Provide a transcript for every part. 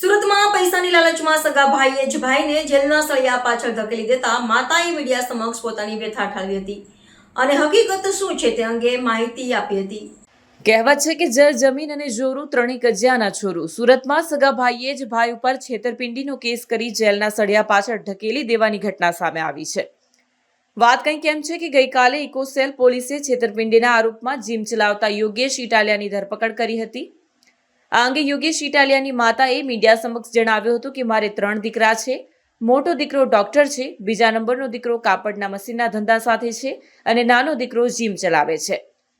સુરતમાં પૈસાની લાલચમાં સગા ભાઈએ જ ભાઈને જેલના સળિયા પાછળ ધકેલી દેતા માતાએ મીડિયા સમક્ષ પોતાની વ્યથા ઠાલવી હતી. અને હકીકત શું છે તે અંગે માહિતી આપી હતી. કહેવત છે કે જળ જમીન અને જોરું ત્રણેય કજિયાના છોરું. સુરતમાં સગા ભાઈએ જ ભાઈ ઉપર છેતરપિંડીનો કેસ કરી જેલના સળિયા પાછળ ઢકેલી દેવાની ઘટના સામે આવી છે. વાત કંઈક એમ છે કે ગઈકાલે ઇકોસેલ પોલીસે છેતરપિંડીના આરોપમાં જીમ ચલાવતા યોગેશ ઇટાલિયાની ધરપકડ કરી હતી. આ અંગે યોગેશ ઇટાલિયાની માતાએ મીડિયા સમક્ષ જણાવ્યું હતું કે મારે ત્રણ દીકરા છે, મોટો દીકરો ડોક્ટર છે, બીજા નંબરનો દીકરો કાપડના મશીનના ધંધા સાથે છે અને નાનો દીકરો જીમ ચલાવે છે.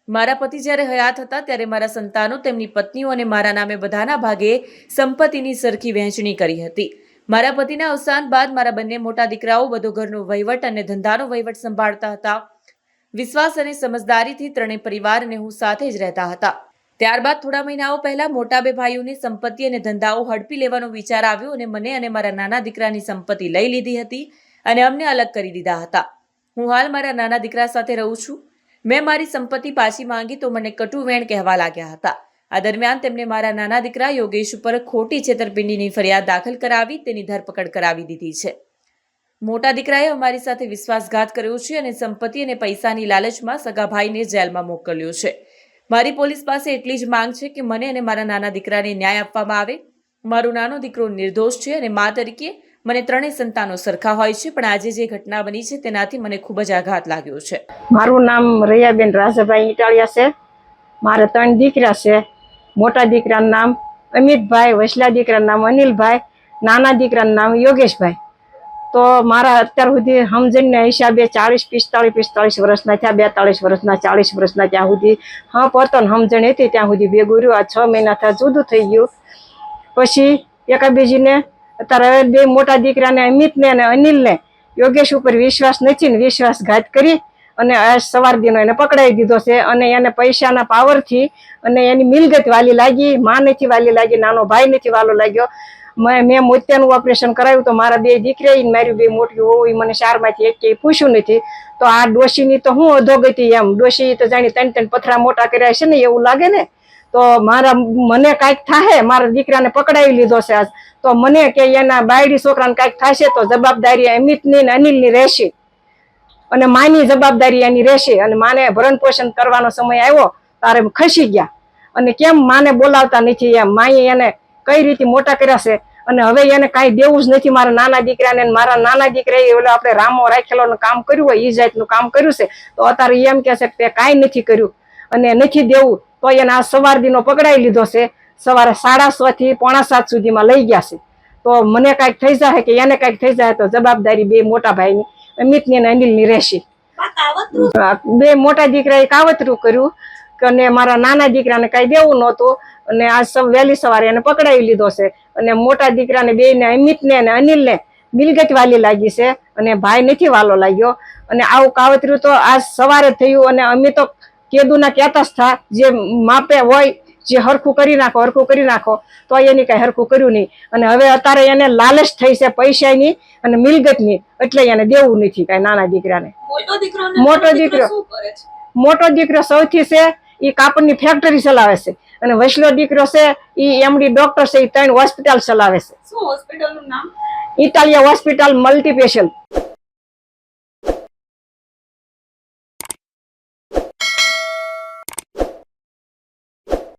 મારા પતિ જ્યારે હયાત હતા ત્યારે મારા સંતાનો, તેમની પત્નીઓ અને મારા નામે બધાના ભાગે સંપત્તિની સરખી વહેંચણી કરી હતી. મારા પતિના અવસાન બાદ મારા બંને મોટા દીકરાઓ બધો ઘરનો વહીવટ અને ધંધાનો વહીવટ સંભાળતા હતા. વિશ્વાસ અને સમજદારીથી ત્રણેય પરિવાર અને હું સાથે જ રહેતા હતા. ત્યારબાદ થોડા મહિનાઓ પહેલા મોટા બે ભાઈઓની સંપત્તિ અને ધંધાઓ હડપી લેવાનો વિચાર આવ્યો અને મને અને મારા નાના દીકરાની સંપત્તિ લઈ લીધી હતી અને અમને અલગ કરી દીધા હતા. હું હાલ મારા નાના દીકરા સાથે રહું છું. મેં મારી સંપત્તિ પાછી માંગી તો મને કટુ વેણ કહેવા લાગ્યા હતા. આ દરમિયાન તેમણે મારા નાના દીકરા યોગેશ ઉપર ખોટી છેતરપિંડીની ફરિયાદ દાખલ કરાવી તેની ધરપકડ કરાવી દીધી છે. મોટા દીકરાએ અમારી સાથે વિશ્વાસઘાત કર્યો છે અને સંપત્તિ અને પૈસાની લાલચમાં સગા ભાઈને જેલમાં મોકલ્યો છે. મારી પોલીસ પાસે એટલી જ માંગ છે કે મને અને મારા નાના દીકરાને ન્યાય આપવામાં આવે. મારો નાનો દીકરો નિર્દોષ છે અને મા તરીકે મને ત્રણેય સંતાનો સરખા હોય છે, પણ આજે જે ઘટના બની છે તેનાથી મને ખૂબ જ આઘાત લાગ્યો છે. મારું નામ રૈયાબેન રાજાભાઈ ઇટાળિયા છે. મારે ત્રણ દીકરા છે. મોટા દીકરાનું નામ અમિતભાઈ, વસલા દીકરાનું નામ અનિલભાઈ, નાના દીકરાનું નામ યોગેશભાઈ. તો મારા અત્યાર સુધી સમજણના હિસાબે ચાલીસ પિસ્તાળીસ પિસ્તાળીસ વર્ષના થયા બેતાળીસ વર્ષના, ચાલીસ વર્ષના ત્યાં સુધી હા, પોતાને સમજણ હતી, ત્યાં સુધી ભેગું રહ્યું. આ છ મહિના થયા, જુદું થઈ ગયું. પછી એકાબીજીને, અત્યારે બે મોટા દીકરાને, અમિતને અને અનિલને યોગેશ ઉપર વિશ્વાસ નથી ને વિશ્વાસઘાત કરી અને સવાર દીનો એને પકડાવી દીધો છે અને એને પૈસાના પાવરથી અને એની મિલગત વાલી લાગી માં નથી વાલી લાગી, નાનો ભાઈ નથી વાલો લાગ્યો. મેં મેં મોતિયાનું ઓપરેશન કરાવ્યું તો મારા બે દીકરી મારી બે મોટી હોવું મને શારમાંથી એક કે પૂછ્યું નથી. તો આ ડોશીની તો હું અધોગતિ એમ. ડોશી તો જાણી ત્રણ ત્રણ પથરા મોટા કર્યા છે ને એવું લાગે ને? તો મારા મને કાંઈક થાય મારા દીકરાને પકડાવી લીધો છે આજ. તો મને કે એના બાયડી છોકરાને કાંઈક થશે તો જવાબદારી અમિતની ને અનિલની રહેશે. અને માની જવાબદારી એની રહેશે. અને માને ભરણ પોષણ કરવાનો સમય આવ્યો, તારે ખસી ગયા. અને કેમ માને બોલાવતા નથી એમ? માએ એને કઈ રીતે મોટા કર્યા છે? અને હવે એને કાંઈ દેવું જ નથી. મારા નાના દીકરાને મારા નાના દીકરાએ ઓલો આપણે રામો રાખેલો કામ કર્યું હોય, ઈ જાતનું કામ કર્યું છે, તો અત્યારે એમ કે છે કે કાંઈ નથી કર્યું. અને નથી દેવું, તો એને આ સવાર દીનો પકડાઈ લીધો છે. સવારે સાડા છ થી પોણા સાત સુધીમાં લઈ ગયા છે. તો મને કાંઈક થઈ જાય કે એને કાંઈક થઈ જાય તો જવાબદારી બે મોટા ભાઈની, અમિતની અને અનિલની રહેશે. બે મોટા દીકરાએ કાવતરું કર્યું કે અને મારા નાના દીકરાને કાંઈ દેવું નહોતું અને આ વહેલી સવારે એને પકડાવી લીધો છે. અને મોટા દીકરાને અમિત અમિતને અને અનિલને મિલગત વાલી લાગી છે અને ભાઈ નથી વાલો લાગ્યો. અને આવું કાવતરું તો આજ સવારે થયું અને અમે તો કેદુના કહેતા જ થા જે માપે હોય જે હરખું કરી નાખો હરખું કરી નાખો તો એની કઈ હરખું કર્યું નહીં. અને હવે અત્યારે એને લાલચ થઈ છે પૈસાની અને મિલગતની એટલે એને દેવું નથી કઈ નાના દીકરાને. મોટો દીકરો મોટો દીકરો સૌથી છે એ કાપડની ફેક્ટરી ચલાવે છે. અને વૈષ્ણવ દીકરો છે એ એમડી ડોક્ટર છે એ ત્રણ હોસ્પિટલ ચલાવે છે. શું હોસ્પિટલનું નામ? ઇટાલિયા હોસ્પિટલ મલ્ટીપેશલ